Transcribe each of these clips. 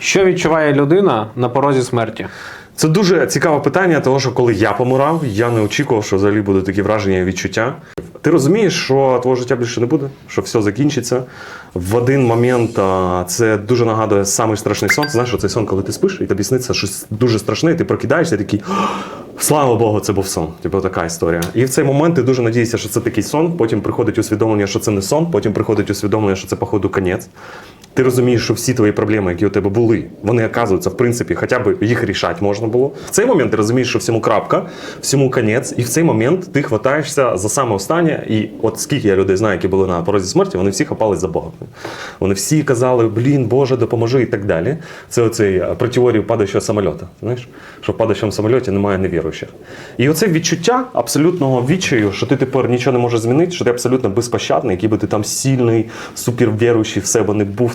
Що відчуває людина на порозі смерті? Це дуже цікаве питання, тому що коли я помирав, я не очікував, що взагалі будуть такі враження і відчуття. Ти розумієш, що твого життя більше не буде, що все закінчиться. В один момент це дуже нагадує самий страшний сон. Знаєш, цей сон, коли ти спиш, і тобі сниться щось дуже страшне, і ти прокидаєшся і такий. Слава Богу, це був сон. Типу така історія. І в цей момент ти дуже надієшся, що це такий сон. Потім приходить усвідомлення, що це не сон, потім приходить усвідомлення, що це, походу, конець. Ти розумієш, що всі твої проблеми, які у тебе були, вони оказуються, в принципі, хоча б їх рішати можна було. В цей момент ти розумієш, що всьому крапка, всьому конець, і в цей момент ти хватаєшся за саме останнє. І от скільки я людей знаю, які були на порозі смерті, вони всі хапались за Бога. Вони всі казали, блін, Боже, допоможи і так далі. Це оцей е, про теорію падаючого самольота. Знаєш, що в падаючому самольоті немає невіруючих. І оце відчуття абсолютного відчаю, що ти тепер нічого не можеш змінити, що ти абсолютно безпощадний, який би ти там сильний, супервіруючий в себе не був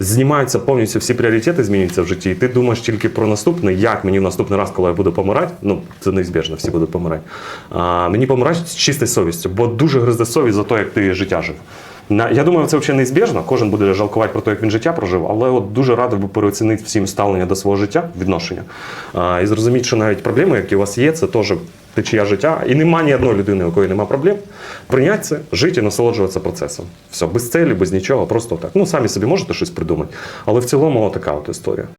Знімаються повністю всі пріоритети, змінюються в житті, і ти думаєш тільки про наступне, як мені в наступний раз, коли я буду помирати, ну це неізбіжно, всі будуть помирати. А, мені помирати з чистою совістю, бо дуже гризде совість за те, як ти життя жив. На, я думаю, це взагалі неізбіжно. Кожен буде жалкувати про те, як він життя прожив, але от дуже радий би переоцінити всім ставлення до свого життя, відношення. А, і зрозуміти, що навіть проблеми, які у вас є, це теж течія життя. І нема ні одної людини, у якої немає проблем. Прийняти це, жити і насолоджуватися процесом. Все, без целі, без нічого, просто так. Ну, самі собі можете щось придумати. Але в цілому така от історія.